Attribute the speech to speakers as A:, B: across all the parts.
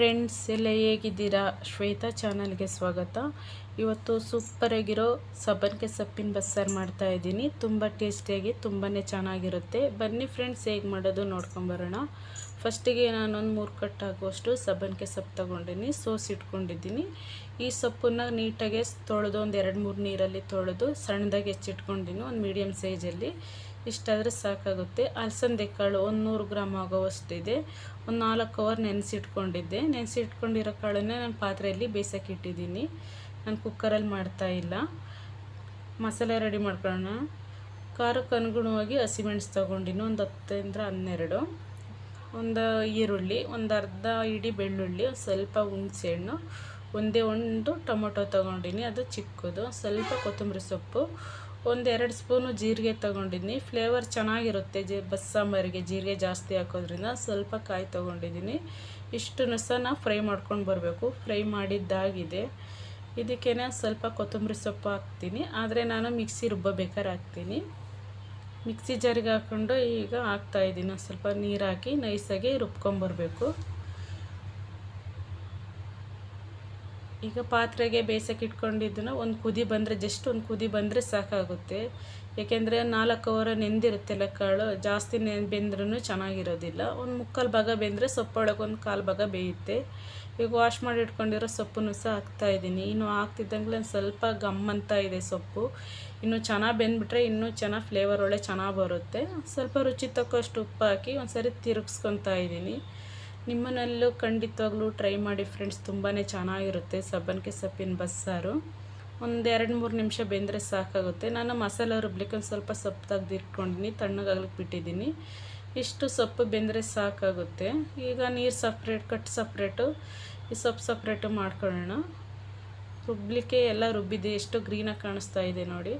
A: Friends ಎಲ್ಲ ಹೇಗಿದ್ದೀರಾ? ಶ್ವೇತಾ ಚಾನಲ್ಗೆ ಸ್ವಾಗತ. ಇವತ್ತು ಸೂಪರಾಗಿರೋ ಸಬ್ಬನ್ಗೆ ಸೊಪ್ಪಿನ ಬಸ್ಸಾರು ಮಾಡ್ತಾ ಇದ್ದೀನಿ. ತುಂಬ ಟೇಸ್ಟಿಯಾಗಿ ತುಂಬಾ ಚೆನ್ನಾಗಿರುತ್ತೆ. ಬನ್ನಿ ಫ್ರೆಂಡ್ಸ್ ಹೇಗೆ ಮಾಡೋದು ನೋಡ್ಕೊಂಬರೋಣ ಫಸ್ಟಿಗೆ ನಾನೊಂದು ಮೂರು ಕಟ್ ಆಗುವಷ್ಟು ಸಬ್ಬನಿಗೆ ಸೊಪ್ಪು ತೊಗೊಂಡಿನಿ ಇಟ್ಕೊಂಡಿದ್ದೀನಿ. ಈ ಸೊಪ್ಪನ್ನು ನೀಟಾಗಿ ತೊಳೆದು ಒಂದು ಎರಡು ಮೂರು ನೀರಲ್ಲಿ ತೊಳೆದು ಸಣ್ಣದಾಗಿ ಹೆಚ್ಚಿಟ್ಕೊಂಡಿನಿ, ಒಂದು ಮೀಡಿಯಮ್ ಸೈಜಲ್ಲಿ ಇಷ್ಟಾದರೆ ಸಾಕಾಗುತ್ತೆ. ಅಲಸಂದೆ ಕಾಳು ಒಂದು ನೂರು ಗ್ರಾಮ್ ಆಗೋವಷ್ಟಿದೆ. ಒಂದು ನಾಲ್ಕು ಅವರ್ ನೆನೆಸಿಟ್ಕೊಂಡಿದ್ದೆ. ನೆನೆಸಿಟ್ಕೊಂಡಿರೋ ಕಾಳನ್ನೇ ನಾನು ಪಾತ್ರೆಯಲ್ಲಿ ಬೇಯಿಸೋಕೆ ಇಟ್ಟಿದ್ದೀನಿ ನಾನು ಕುಕ್ಕರಲ್ಲಿ ಮಾಡ್ತಾಯಿಲ್ಲ ಮಸಾಲೆ ರೆಡಿ ಮಾಡ್ಕೊಳ್ಳೋಣ. ಖಾರಕ್ಕೆ ಅನುಗುಣವಾಗಿ ಹಸಿಮೆಣಸು ತೊಗೊಂಡಿನಿ. ಒಂದು ಹತ್ತರಿಂದ ಹನ್ನೆರಡು. ಒಂದು ಈರುಳ್ಳಿ, ಒಂದು ಅರ್ಧ ಇಡೀ ಬೆಳ್ಳುಳ್ಳಿ ಸ್ವಲ್ಪ ಹುಣಸೆಹಣ್ಣು, ಒಂದೇ ಒಂದು ಟೊಮೊಟೊ ತೊಗೊಂಡಿನಿ. ಅದು ಚಿಕ್ಕದು. ಸ್ವಲ್ಪ ಕೊತ್ತಂಬರಿ ಸೊಪ್ಪು ಒಂದೆರಡು ಸ್ಪೂನು ಜೀರಿಗೆ ತೊಗೊಂಡಿದ್ದೀನಿ. ಫ್ಲೇವರ್ ಚೆನ್ನಾಗಿರುತ್ತೆ ಜೀ ಬಸ್ಸಾಂಬಾರಿಗೆ ಜೀರಿಗೆ ಜಾಸ್ತಿ ಹಾಕೋದ್ರಿಂದ ಸ್ವಲ್ಪ ಕಾಯಿ ತೊಗೊಂಡಿದ್ದೀನಿ. ಇಷ್ಟನ್ನು ಸಹ ಫ್ರೈ ಮಾಡ್ಕೊಂಡು ಬರಬೇಕು. ಫ್ರೈ ಮಾಡಿದ್ದಾಗಿದೆ. ನಾನು ಸ್ವಲ್ಪ ಕೊತ್ತಂಬರಿ ಸೊಪ್ಪು ಹಾಕ್ತೀನಿ. ಆದರೆ ನಾನು ಮಿಕ್ಸಿ ರುಬ್ಬಬೇಕಾದ್ರೆ ಹಾಕ್ತೀನಿ. ಮಿಕ್ಸಿ ಜಾರಿಗೆ ಹಾಕ್ಕೊಂಡು ಈಗ ಹಾಕ್ತಾಯಿದ್ದೀನಿ ಸ್ವಲ್ಪ ನೀರು ಹಾಕಿ ನೈಸಾಗಿ ರುಬ್ಕೊಂಬರ್ಬೇಕು ಈಗ ಪಾತ್ರೆಗೆ ಬೇಯಿಸೋಕೆ ಇಟ್ಕೊಂಡಿದ್ದನ್ನು ಒಂದು ಕುದಿ ಬಂದರೆ, ಜಸ್ಟ್ ಒಂದು ಕುದಿ ಬಂದರೆ ಸಾಕಾಗುತ್ತೆ. ಏಕೆಂದರೆ ನಾಲ್ಕು ಅವರ ನೆಂದಿರುತ್ತೆಲ್ಲ ಕಾಳು ಜಾಸ್ತಿ ನೆ ಬೆಂದ್ರೂ ಚೆನ್ನಾಗಿರೋದಿಲ್ಲ. ಒಂದು ಮುಕ್ಕಾಲು ಭಾಗ ಬೆಂದರೆ ಸೊಪ್ಪೊಳಗೆ ಒಂದು ಕಾಲು ಭಾಗ ಬೇಯುತ್ತೆ. ಈಗ ವಾಶ್ ಮಾಡಿ ಇಟ್ಕೊಂಡಿರೋ ಸೊಪ್ಪನ್ನು ಸಹ ಹಾಕ್ತಾಯಿದ್ದೀನಿ ಇನ್ನು ಹಾಕ್ತಿದ್ದಂಗೆ ಸ್ವಲ್ಪ ಗಮ್ಮಂತ ಇದೆ ಸೊಪ್ಪು. ಇನ್ನು ಚೆನ್ನಾಗಿ ಬೆಂದ್ಬಿಟ್ರೆ ಇನ್ನೂ ಚೆನ್ನಾಗಿ ಫ್ಲೇವರ್ ಒಳ್ಳೆ ಚೆನ್ನಾಗಿ ಬರುತ್ತೆ. ಸ್ವಲ್ಪ ರುಚಿ ತಕ್ಕಷ್ಟು ಉಪ್ಪು ಹಾಕಿ ಒಂದು ಸರಿ ತಿರುಗಿಸ್ಕೊತಾ ಇದ್ದೀನಿ. ನಿಮ್ಮನೆಲ್ಲೂ ಖಂಡಿತವಾಗ್ಲೂ ಟ್ರೈ ಮಾಡಿ ಫ್ರೆಂಡ್ಸ್ ತುಂಬಾ ಚೆನ್ನಾಗಿರುತ್ತೆ. ಸಬ್ಬನಿಗೆ ಸೊಪ್ಪಿನ ಬಸ್ಸಾರು ಒಂದು ಎರಡು ಮೂರು ನಿಮಿಷ ಬೆಂದರೆ ಸಾಕಾಗುತ್ತೆ. ನಾನು ಮಸಾಲೆ ರುಬ್ಲಿಕ್ಕೆ ಒಂದು ಸ್ವಲ್ಪ ಸೊಪ್ಪು ತೆಗ್ದಿಟ್ಕೊಂಡಿನಿ. ತಣ್ಣಗಾಗ್ಲಿಕ್ಕೆ ಬಿಟ್ಟಿದ್ದೀನಿ. ಇಷ್ಟು ಸೊಪ್ಪು ಬೆಂದರೆ ಸಾಕಾಗುತ್ತೆ. ಈಗ ನೀರು ಸಪ್ರೇಟ್ ಕಟ್ ಸಪ್ರೇಟು ಈ ಸೊಪ್ಪು ಸಪ್ರೇಟು ಮಾಡ್ಕೊಳ್ಳೋಣ. ರುಬ್ಲಿಕ್ಕೆ ಎಲ್ಲ ರುಬ್ಬಿದೆ. ಎಷ್ಟು ಗ್ರೀನಾಗಿ ಕಾಣಿಸ್ತಾ ಇದೆ ನೋಡಿ.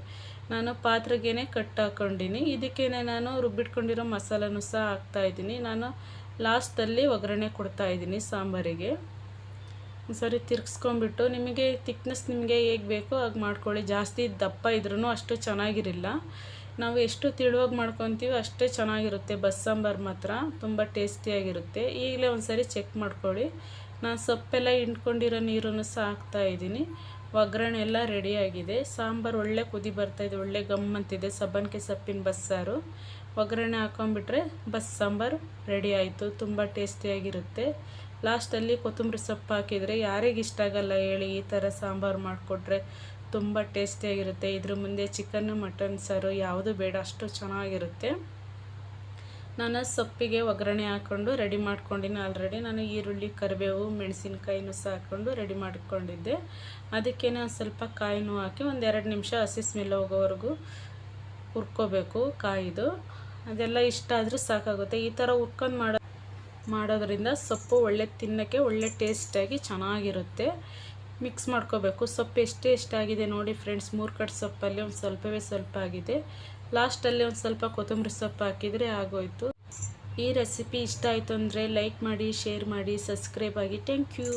A: ನಾನು ಪಾತ್ರೆಗೇ ಕಟ್ ಹಾಕ್ಕೊಂಡಿನಿ ಇದಕ್ಕೇನೆ ನಾನು ರುಬ್ಬಿಟ್ಕೊಂಡಿರೋ ಮಸಾಲನೂ ಸಹ ಹಾಕ್ತಾಯಿದ್ದೀನಿ ನಾನು ಲಾಸ್ಟಲ್ಲಿ ಒಗ್ಗರಣೆ ಕೊಡ್ತಾಯಿದ್ದೀನಿ ಸಾಂಬಾರಿಗೆ. ಸರಿ ತಿರ್ಗಿಸ್ಕೊಂಬಿಟ್ಟು ನಿಮಗೆ ತಿಕ್ನೆಸ್ ನಿಮಗೆ ಹೇಗೆ ಬೇಕೋ ಹಾಗೆ ಮಾಡ್ಕೊಳ್ಳಿ. ಜಾಸ್ತಿ ದಪ್ಪ ಇದ್ರೂ ಅಷ್ಟು ಚೆನ್ನಾಗಿರಲಿಲ್ಲ ನಾವು ಎಷ್ಟು ತಿಳುವಾಗಿ ಮಾಡ್ಕೊತೀವಿ ಅಷ್ಟೇ ಚೆನ್ನಾಗಿರುತ್ತೆ. ಬಸ್ ಸಾಂಬಾರು ಮಾತ್ರ ತುಂಬ ಟೇಸ್ಟಿಯಾಗಿರುತ್ತೆ. ಈಗಲೇ ಒಂದು ಸರಿ ಚೆಕ್ ಮಾಡ್ಕೊಳ್ಳಿ. ನಾನು ಸೊಪ್ಪೆಲ್ಲ ಹಿಂಡ್ಕೊಂಡಿರೋ ನೀರನ್ನು ಸಹ ಹಾಕ್ತಾಯಿದ್ದೀನಿ ಒಗ್ಗರಣೆ ಎಲ್ಲ ರೆಡಿಯಾಗಿದೆ ಸಾಂಬಾರು ಒಳ್ಳೆ ಕುದಿ ಬರ್ತಾಯಿದೆ ಒಳ್ಳೆ ಗಮ್ಮಂತಿದೆ ಸಬ್ಬನ್ಕೆ ಸೊಪ್ಪಿನ ಬಸ್ಸಾರು. ಒಗ್ಗರಣೆ ಹಾಕೊಂಡ್ಬಿಟ್ರೆ ಬಸ್ ಸಾಂಬಾರು ರೆಡಿ ಆಯಿತು. ತುಂಬ ಟೇಸ್ಟಿಯಾಗಿರುತ್ತೆ ಲಾಸ್ಟಲ್ಲಿ ಕೊತ್ತಂಬರಿ ಸೊಪ್ಪು ಹಾಕಿದರೆ ಯಾರಿಗೆ ಇಷ್ಟ ಆಗಲ್ಲ ಹೇಳಿ ಈ ಥರ ಸಾಂಬಾರು ಮಾಡಿಕೊಟ್ರೆ ತುಂಬ ಟೇಸ್ಟಿಯಾಗಿರುತ್ತೆ ಇದ್ರ ಮುಂದೆ ಚಿಕನ್ನು ಮಟನ್ ಸಾರು ಯಾವುದು ಬೇಡ, ಅಷ್ಟು ಚೆನ್ನಾಗಿರುತ್ತೆ. ನಾನು ಸೊಪ್ಪಿಗೆ ಒಗ್ಗರಣೆ ಹಾಕ್ಕೊಂಡು ರೆಡಿ ಮಾಡ್ಕೊಂಡಿನಿ ಆಲ್ರೆಡಿ ನಾನು ಈರುಳ್ಳಿ, ಕರಿಬೇವು, ಮೆಣಸಿನ್ಕಾಯಿನೂ ಸಹ ಹಾಕ್ಕೊಂಡು ರೆಡಿ ಮಾಡ್ಕೊಂಡಿದ್ದೆ. ಅದಕ್ಕೆ ನಾನು ಸ್ವಲ್ಪ ಕಾಯಿನೂ ಹಾಕಿ ಒಂದು ಎರಡು ನಿಮಿಷ ಹಸಿ ಸ್ಮೆಲ್ ಹೋಗೋವರೆಗೂ ಹುರ್ಕೋಬೇಕು ಕಾಯಿದು. ಅದೆಲ್ಲ ಇಷ್ಟ ಆದರೂ ಸಾಕಾಗುತ್ತೆ. ಈ ಥರ ಹುರ್ಕೊಂಡು ಮಾಡೋ, ಮಾಡೋದ್ರಿಂದ ಸೊಪ್ಪು ಒಳ್ಳೆ ತಿನ್ನೋಕ್ಕೆ ಒಳ್ಳೆ ಟೇಸ್ಟಾಗಿ ಚೆನ್ನಾಗಿರುತ್ತೆ. ಮಿಕ್ಸ್ ಮಾಡ್ಕೋಬೇಕು. ಸೊಪ್ಪು ಎಷ್ಟೇ ಎಷ್ಟಾಗಿದೆ ನೋಡಿ ಫ್ರೆಂಡ್ಸ್ ಮೂರು ಕಟ್ ಸೊಪ್ಪಲ್ಲಿ ಒಂದು ಸ್ವಲ್ಪವೇ ಸ್ವಲ್ಪ ಆಗಿದೆ. ಲಾಸ್ಟಲ್ಲಿ ಒಂದು ಸ್ವಲ್ಪ ಕೊತ್ತಂಬರಿ ಸೊಪ್ಪು ಹಾಕಿದರೆ ಆಗೋಯ್ತು. ಈ ರೆಸಿಪಿ ಇಷ್ಟ ಆಯಿತು ಅಂದರೆ ಲೈಕ್ ಮಾಡಿ ಶೇರ್ ಮಾಡಿ ಸಬ್ಸ್ಕ್ರೈಬ್ ಆಗಿ. Thank you